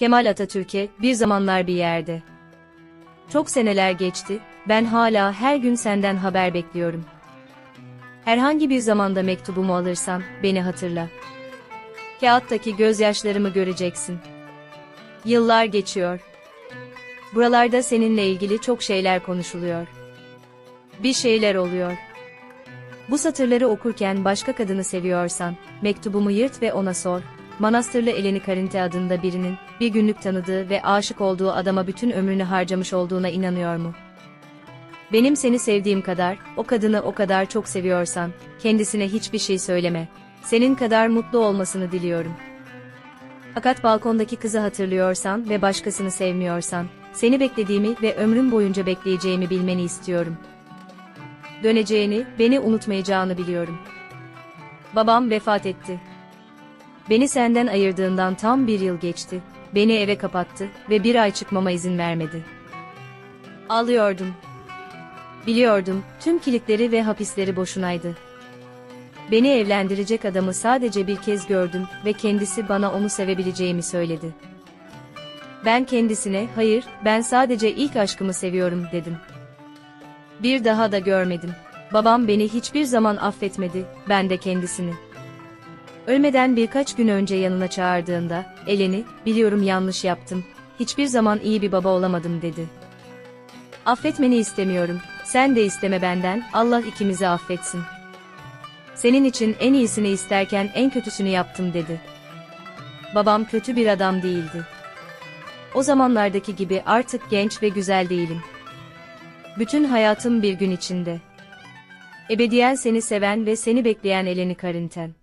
Kemal Atatürk'e bir zamanlar bir yerde. Çok seneler geçti, ben hala her gün senden haber bekliyorum. Herhangi bir zamanda mektubumu alırsan, beni hatırla. Kağıttaki gözyaşlarımı göreceksin. Yıllar geçiyor. Buralarda seninle ilgili çok şeyler konuşuluyor. Bir şeyler oluyor. Bu satırları okurken başka kadını seviyorsan, mektubumu yırt ve ona sor. Manastırlı Eleni Karinte adında birinin, bir günlük tanıdığı ve aşık olduğu adama bütün ömrünü harcamış olduğuna inanıyor mu? Benim seni sevdiğim kadar, o kadını o kadar çok seviyorsan, kendisine hiçbir şey söyleme. Senin kadar mutlu olmasını diliyorum. Fakat balkondaki kızı hatırlıyorsan ve başkasını sevmiyorsan, seni beklediğimi ve ömrüm boyunca bekleyeceğimi bilmeni istiyorum. Döneceğini, beni unutmayacağını biliyorum. Babam vefat etti. Beni senden ayırdığından tam bir yıl geçti. Beni eve kapattı ve bir ay çıkmama izin vermedi. Ağlıyordum. Biliyordum, tüm kilitleri ve hapisleri boşunaydı. Beni evlendirecek adamı sadece bir kez gördüm ve kendisi bana onu sevebileceğimi söyledi. Ben kendisine, hayır, ben sadece ilk aşkımı seviyorum dedim. Bir daha da görmedim. Babam beni hiçbir zaman affetmedi, ben de kendisini. Ölmeden birkaç gün önce yanına çağırdığında, Eleni, biliyorum yanlış yaptım, hiçbir zaman iyi bir baba olamadım dedi. Affetmeni istemiyorum, sen de isteme benden, Allah ikimizi affetsin. Senin için en iyisini isterken en kötüsünü yaptım dedi. Babam kötü bir adam değildi. O zamanlardaki gibi artık genç ve güzel değilim. Bütün hayatım bir gün içinde. Ebediyen seni seven ve seni bekleyen Eleni Karinten.